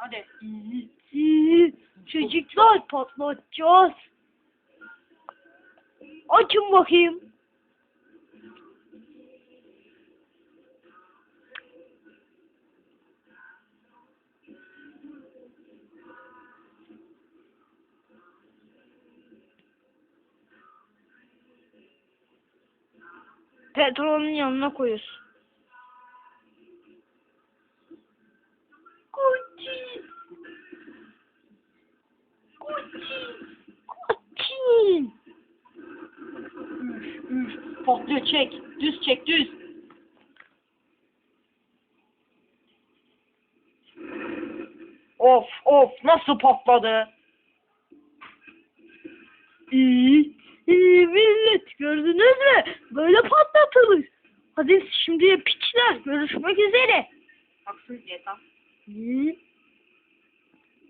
Hadi. Çocuklar patlatacağız. Açın bakayım. Petrolün yanına koyuyorsun. Koçin. Üf üf. Patlıyor çek. Düz çek düz. Of of nasıl patladı? İyi, iyi millet gördünüz mü? Böyle patlatılır. Hadi şimdi piçler görüşmek üzere. Haksız. İyi.